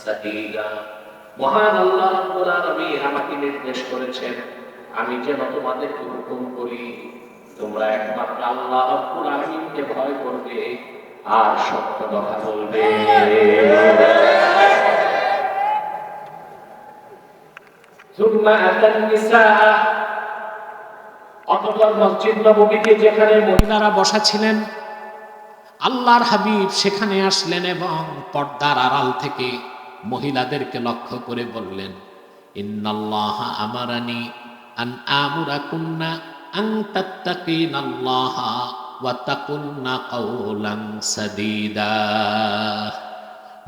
সাদিদা মহান আল্লাহ রাব্বুল আলামিন আমাকে নির্দেশ করেছেন আমি যেন তোমাদেরকে হুকুম করি তোমরা একমাত্র আল্লাহ রাব্বুল আলামিনকে ভয় করবে আর সত্য কথা বলবে ثم أتى النساء অতঃপর মসজিদ নববীতে যেখানে মহিলারা বসা ছিলেন আল্লাহর হাবিব সেখানে আসলেন এবং পর্দার আড়াল থেকে মহিলাদেরকে লক্ষ্য করে বললেন, ইন্নাল্লাহ আমারানি আন আমুরা কুন্না আন তাত্তাকিনাল্লাহ ওয়া তাকুন্না কাওলান সাদীদা।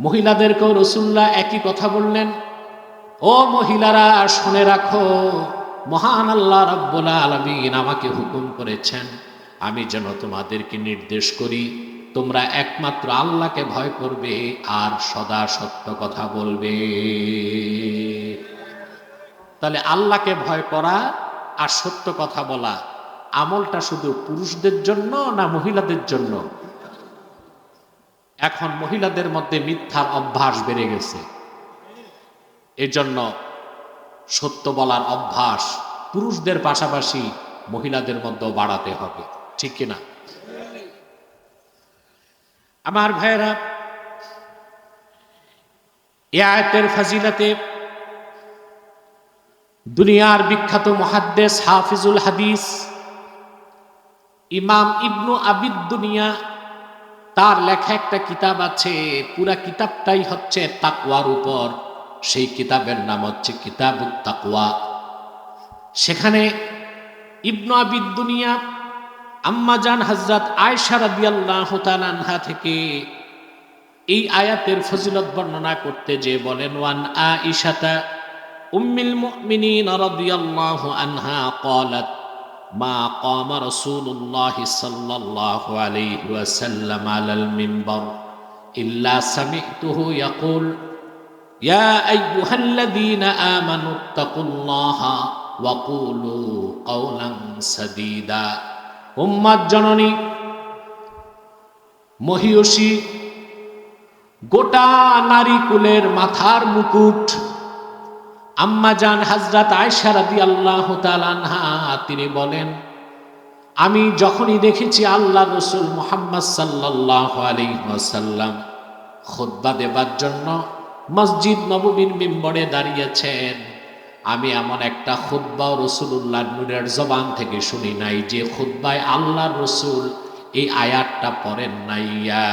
মহিলাদেরকেও রাসূলুল্লাহ একই কথা বললেন, ও মহিলারা, শুনে রাখো, মহান আল্লাহ রাব্বুল আলামিন আমাকে হুকুম করেছেন, আমি যেন তোমাদেরকে নির্দেশ করি তোমরা একমাত্র আল্লাহকে ভয় করবে আর সদা সত্য কথা বলবে। তাহলে আল্লাহকে ভয় করা আর সত্য কথা বলা, আমলটা শুধু পুরুষদের জন্য না মহিলাদের জন্য? এখন মহিলাদের মধ্যে মিথ্যার অভ্যাস বেড়ে গেছে। এজন্য সত্য বলার অভ্যাস পুরুষদের পাশাপাশি মহিলাদের মধ্যেও বাড়াতে হবে, ঠিক কিনা? আমার ভাইয়েরা এ আয়তের ফাজিলাতে দুনিয়ার বিখ্যাত মহাদ্দেশ হাফিজুল হাদিস ইমাম ইবনু আবিদ দুনিয়া, তার লেখা একটা কিতাব আছে, পুরা কিতাবটাই হচ্ছে তাকওয়ার উপর। সেই কিতাবের নাম হচ্ছে কিতাব তাকওয়া। সেখানে ইবনু আবিদ দুনিয়া আম্মাজান হজরত আয়সা রাদিয়াল্লাহু তাআলা আনহা থেকে এই আয়াতের ফজিলত বর্ণনা করতে যে বলেন ওয়ান আইশাতা উম্মিল মুমিনিন রাদিয়াল্লাহু আনহা قالت ما قام رسول الله صلى الله عليه وسلم على المنبر إلا سمعته يقول يا أيها الذين آمنوا اتقوا الله وقولوا قولا سديدا উম্মাদ জননী, মহিয়সী, গোটা নারী কুলের মাথার মুকুট আম্মাজান হাজরাত আয়সা রাদি আল্লাহ আনহা, তিনি বলেন, আমি যখনই দেখেছি আল্লাহ রসুল মোহাম্মদ সাল্লাহ আলাইসাল্লাম খুদ্া দেবার জন্য মসজিদ নববীর মিম্বরে দাঁড়িয়েছেন আমি এমন একটা খুদ্া রসুল্লাহ নুরের জবান থেকে শুনি নাই যে খুদ্ায় আল্লাহ রসুল এই আয়াতটা পড়েন নাইয়া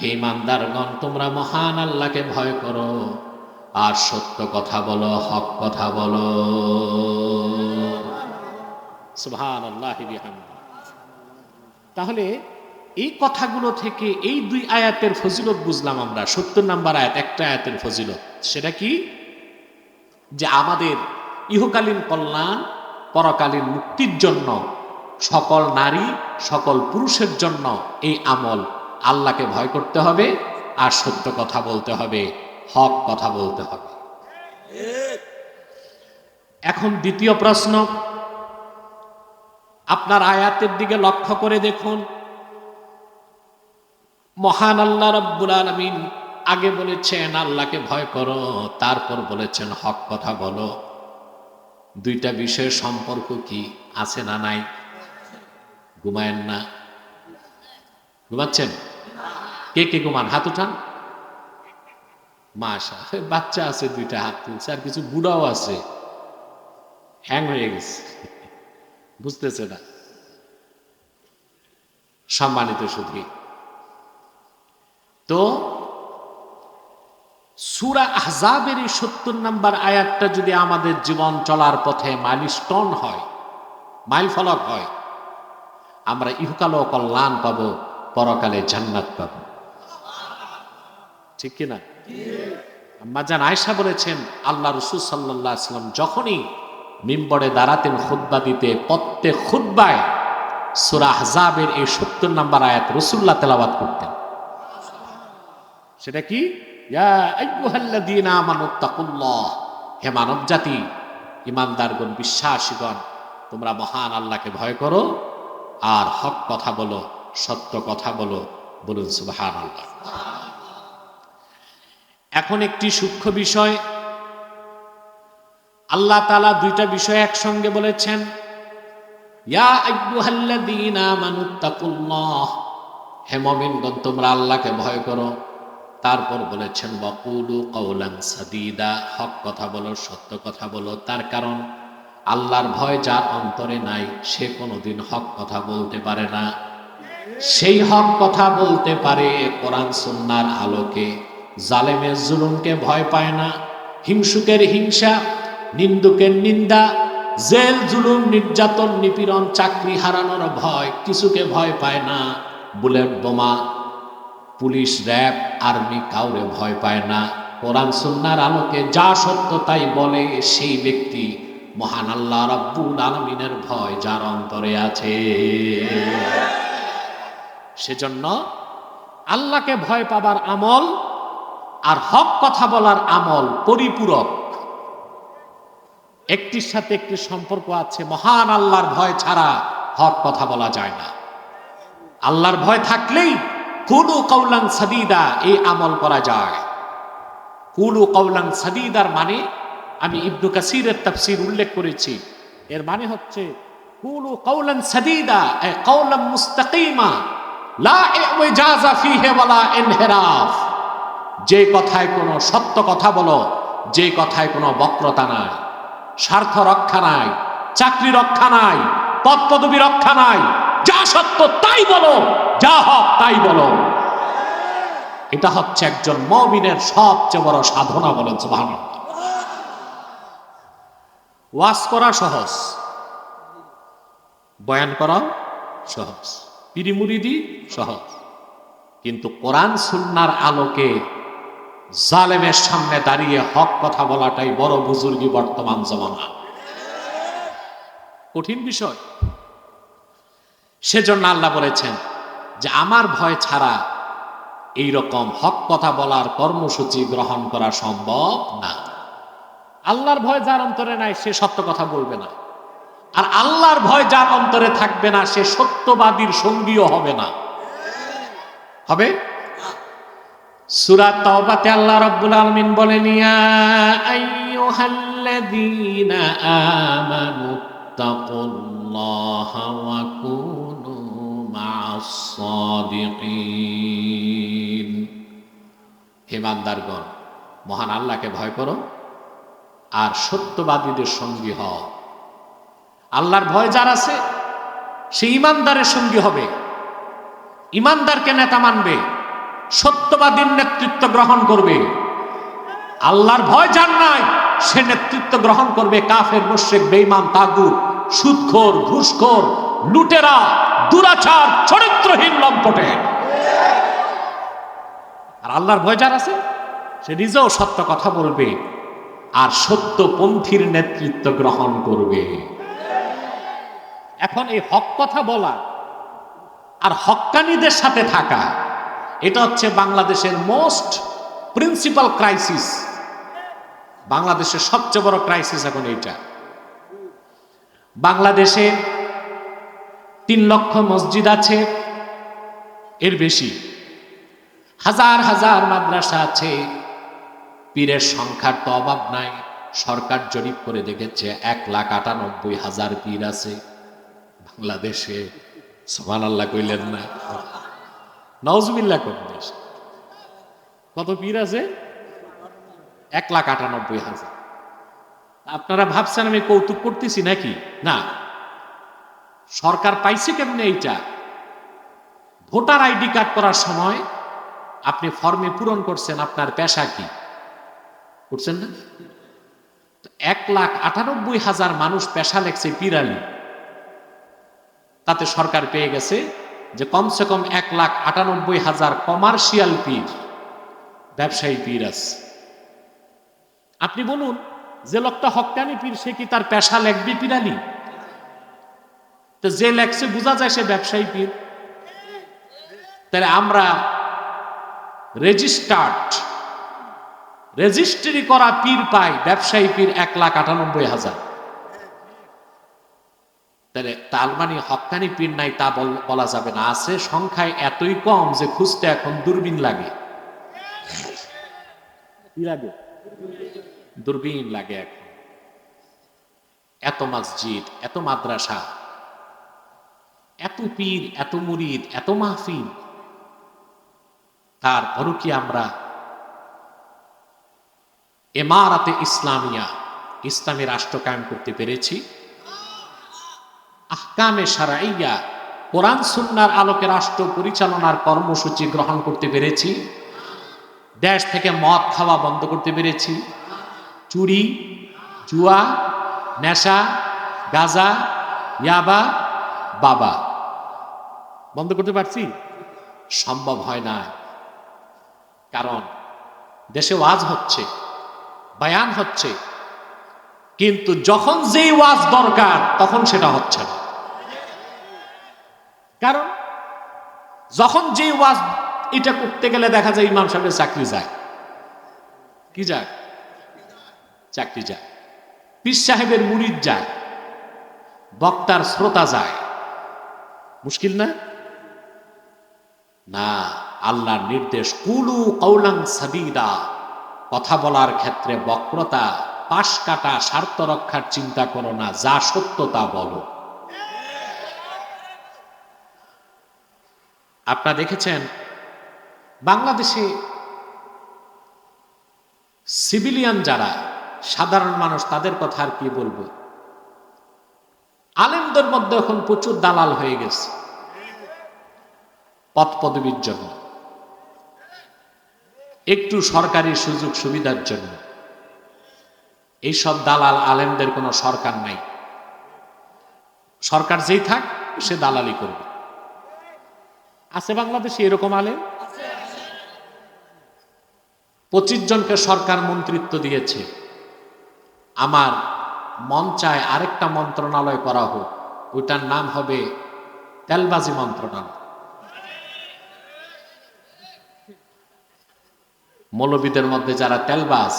হে ইমানদারগণ, তোমরা মহান আল্লাহকে ভয় করো। আর সত্য কথা বলো, হক কথা বলো। সুবহান আল্লাহ তাহলে এই কথাগুলো থেকে এই দুই আয়াতের ফজিলত বুঝলাম আমরা। সত্তর নাম্বার আয়াত, একটা আয়াতের ফজিলত। সেটা কি? যে আমাদের ইহকালীন কল্যাণ, পরকালীন মুক্তির জন্য সকল নারী, সকল পুরুষের জন্য এই আমল আল্লাহকে ভয় করতে হবে আর সত্য কথা বলতে হবে, হক কথা বলতে হবে। এখন দ্বিতীয় প্রশ্ন আপনার আয়াতের দিকে লক্ষ্য করে দেখুন। মহান আল্লাহ রব্বুল আলমিন আগে বলেছেন, আল্লাহকে ভয় করো, তারপর বলেছেন, হক কথা বলো। দুইটা বিষয়ের সম্পর্ক কি, আছে না নাই? ঘুমায়েন না। ঘুমাচ্ছেন? কে কে ঘুমান? হাত উঠান। মাসা বাচ্চা আছে দুইটা হাত তুলছে, আর কিছু বুড়াও আছে। হ্যাং হয়ে গেছে। বুঝতেছে না। সম্মানিত শুধু তো সুরা আহজাবের এই সত্তর নাম্বার আয়াতটা যদি আমাদের জীবন চলার পথে মাইলস্টোন হয় মাইল ফলক হয়, আমরা ইহকালও কল্যাণ পাবো, পরকালে জান্নাত পাবো। ঠিক কিনা? আম্মাজান আয়সা বলেছেন, আল্লাহ রসুল সাল্লাহ আসলাম যখনই মিম্বরে দাঁড়াতেন খুদ্া দিতে প্রত্যেক খুদ্বায় সুরা আহজাবের এই সত্তর নাম্বার আয়াত রসুল্লাহ তেলাবাদ করতেন। সেটা কি? হে মানব জাতি ইমানদারগণ, বিশ্বাসীগণ, তোমরা মহান আল্লাহকে ভয় করো, আর হক কথা বলো, সত্য কথা বলো, বলুন সুবহান আল্লাহ এখন একটি সূক্ষ্ম বিষয় আল্লাহ তালা দুইটা বিষয় একসঙ্গে বলেছেন, ইয়া আইয়ুহাল্লাযীনা আমানুত্তাকুল্লাহ হে মুমিনগণ, তোমরা আল্লাহকে ভয় করো। তারপর বলেছেন, ওয়াকুলু কওলান সাদীদা হক কথা বলো, সত্য কথা বলো। তার কারণ, আল্লাহর ভয় যার অন্তরে নাই, সে কোনোদিন হক কথা বলতে পারে না। সেই হক কথা বলতে পারে কোরআন সুন্নার আলোকে। জালেমের জুলুমকে ভয় পায় না, হিংসুকের হিংসা নিন্দুকের নিন্দা, জেল, জুলুম, নির্যাতন, নিপীড়ন, চাকরি হারানোর ভয়, কিছুকে ভয় পায় না, বুলেট বোমা, পুলিশ, র্যাব, আর্মি কাউরে ভয় পায় না। কোরআন, সুন্নার আলোকে যা সত্য তাই বলে সেই ব্যক্তি মহান আল্লাহ রব্বুল আলমিনের ভয় যার অন্তরে আছে। সেজন্য আল্লাহকে ভয় পাবার আমল আর হক কথা বলার আমল পরিপূরক। একটির সাথে একটি সম্পর্ক আছে। মহান আল্লাহর ভয় ছাড়া হক কথা বলা যায় না। আল্লাহর ভয় থাকলেই কুলু কৌলাং সাদিদা এই আমল করা যায়। কুলু কৌলাং সাদিদার মানে আমি ইবনু কাসিরের তাফসির উল্লেখ করেছি। এর মানে হচ্ছে কুলু কৌলান সাদিদা, এ কৌলাম মুস্তাকিমা, লা ইজাজা ফিহি ওয়ালা ইনহিরাফ। যে কথায় কোনো সত্য কথা বলো, যে কথায় কোনো বক্রতা নাই। স্বার্থ রক্ষা নাই, চাকরি রক্ষা নাই পদ রক্ষা নাই। যা সত্য তাই বলো, যা হক তাই বলো। এটা হচ্ছে একজন মমিনের সবচেয়ে বড় সাধনা বলেন, সুবহানাল্লাহ। ওয়াজ করা সহজ, বয়ান করা সহজ পিরিমুরিদি সহজ। কিন্তু কোরআন সুন্নার আলোকে জালেমের সামনে দাঁড়িয়ে হক কথা বলাটাই বড় বুজুর্গি বর্তমান জমানা। কঠিন বিষয়। সেজন্য আল্লাহ বলেছেন যে, আমার ভয় ছাড়া এই রকম হক কথা বলার কর্মসূচি গ্রহণ করা সম্ভব না। আল্লাহর ভয় যার অন্তরে নাই, সে সত্য কথা বলবে না। আর আল্লাহর ভয় যার অন্তরে থাকবে না, সে সত্যবাদীর সঙ্গীও হবে না। হবে? সূরা তাওবাতে আল্লাহ রাব্বুল আলামিন বলেন, ইয়া আইয়ুহাল্লাযীনা আমানু তাকুল্লাহা ওয়া কুনু মা'আস সাদিকিন. হে বান্দারগণ, মহান আল্লাহকে ভয় করো আর সত্যবাদীদের সঙ্গী হও। আল্লাহর ভয় যার আছে, সে ইমানদারের সঙ্গী হবে। ইমানদারকে নেতা মানবে। সত্যবাদীর নেতৃত্ব গ্রহণ করবে। আল্লাহর ভয় যার নাই, সে নেতৃত্ব গ্রহণ করবে কাফের, মুশ্রিক, বেঈমান, তাগুত, সুদখোর, ঘুষখোর, লুটেরা, দুরাচার, চরিত্রহীন লম্পটে। আর আল্লাহর ভয় যার আছে, সে নিজেও সত্য কথা বলবে আর সত্যপন্থীর নেতৃত্ব গ্রহণ করবে। এখন এই হক কথা বলা আর হক্কানিদের সাথে থাকা এটা হচ্ছে বাংলাদেশের মোস্ট প্রিন্সিপাল ক্রাইসিস। বাংলাদেশের সবচেয়ে বড় ক্রাইসিস এখন এইটা। বাংলাদেশে তিন লক্ষ মসজিদ আছে, এর বেশি। হাজার হাজার মাদ্রাসা আছে, পীরের সংখ্যার তো অভাব নাই। সরকার জরিপ করে দেখেছে, এক লাখ আটানব্বই হাজার পীর আছে। বাংলাদেশে সোমান আল্লাহ কইলেন না। নজমিল্লা কোন দেশ। কত পীর আছে? এক লাখ আটানব্বই হাজার। আপনারা ভাবছেন আমি কৌতুক করতেছি নাকি? না। সরকার পাইছে কেমনে এইটা? ভোটার আইডি কার্ড করার সময় আপনি ফর্মে পূরণ করছেন, আপনার পেশা কি? করছেন না? এক লাখ আটানব্বই হাজার মানুষ পেশা লেখছে পিরালি তাতে সরকার পেয়ে গেছে যে কমসে কম এক লাখ আটানব্বই হাজার কমার্শিয়াল পীর, ব্যবসায়ী পীর আছে। আপনি বলুন, যে লোকটা হকানি পীর, সে কি তার পেশা লেখবে পিরালি তো যে লেখছে, বোঝা যায় সে ব্যবসায়ী পীর। তাহলে আমরা রেজিস্টার্ড রেজিস্ট্রি করা পীর পাই, ব্যবসায়ী পীর এক লাখ আটানব্বই হাজার। তাহলে তার মানে হকানি পীর নাই তা বলা যাবে না। আছে সংখ্যায় এতই কম যে খুঁজতে এখন দূরবীন লাগে। কি লাগে? দূরবীন লাগে এখন। এত মসজিদ এত মাদ্রাসা এত পীর এত মুরিদ এত মাহফিল। তারপরও কি আমরা এমারাতে ইসলামিয়া ইসলামী রাষ্ট্র কায়েম করতে পেরেছি? আহকামে সারাইয়া কোরআন, সুন্নার আলোকে রাষ্ট্র পরিচালনার কর্মসূচি গ্রহণ করতে পেরেছি, দেশ থেকে মদ খাওয়া বন্ধ করতে পেরেছি, চুরি, জুয়া, নেশা, গাজা, ইয়াবা, বাবা। বন্ধ করতে পারছি? সম্ভব হয় না। কারণ দেশে ওয়াজ হচ্ছে, বায়ান হচ্ছে, কিন্তু যখন যেই ওয়াজ দরকার, তখন সেটা হচ্ছে না। কারণ যখন যে ওয়াজ এটা করতে গেলে দেখা যায় ইমাম সাহেবের চাকরি যায়। কি যায়? চাকরি যায়। পীর সাহেবের মুরিদ যায়। বক্তার শ্রোতা যায়। মুশকিল না? না, আল্লাহর নির্দেশ, কুলু কৌলাং সাদিদা কথা বলার ক্ষেত্রে বক্রতা, পাশ কাটা, স্বার্থ রক্ষার চিন্তা করো না, যা সত্য তা বলো। আপনারা দেখেছেন, বাংলাদেশে সিভিলিয়ান যারা, সাধারণ মানুষ, তাদের কথা আর কি বলব? আলেমদের মধ্যে এখন প্রচুর দালাল হয়ে গেছে পদ পদবীর জন্য। একটু সরকারি সুযোগ সুবিধার জন্য। এইসব দালাল আলেমদের কোনো সরকার নাই। সরকার যেই থাক, সে দালালি করবে। আছে বাংলাদেশে এরকম আলেম? পঁচিশ জনকে সরকার মন্ত্রিত্ব দিয়েছে। আমার মন চায় আরেকটা মন্ত্রণালয় করা হোক। ওইটার নাম হবে তেলবাজি মন্ত্রণালয়। মৌলবীদের মধ্যে যারা তেলবাজ,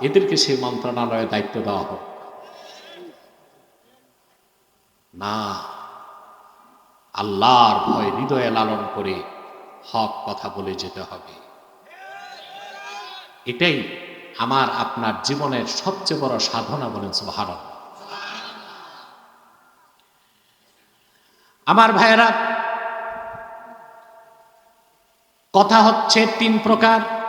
এদেরকে সেই মন্ত্রণালয়ে দায়িত্ব দেওয়া হোক। না। আল্লাহর ভয় হৃদয়ে লালন করে হক কথা বলে যেতে হবে। এটাই আমার আপনার জীবনের সবচেয়ে বড় সাধনা বলেন সুবহানাল্লাহ। আমার ভাইয়েরা, কথা হচ্ছে তিন প্রকার।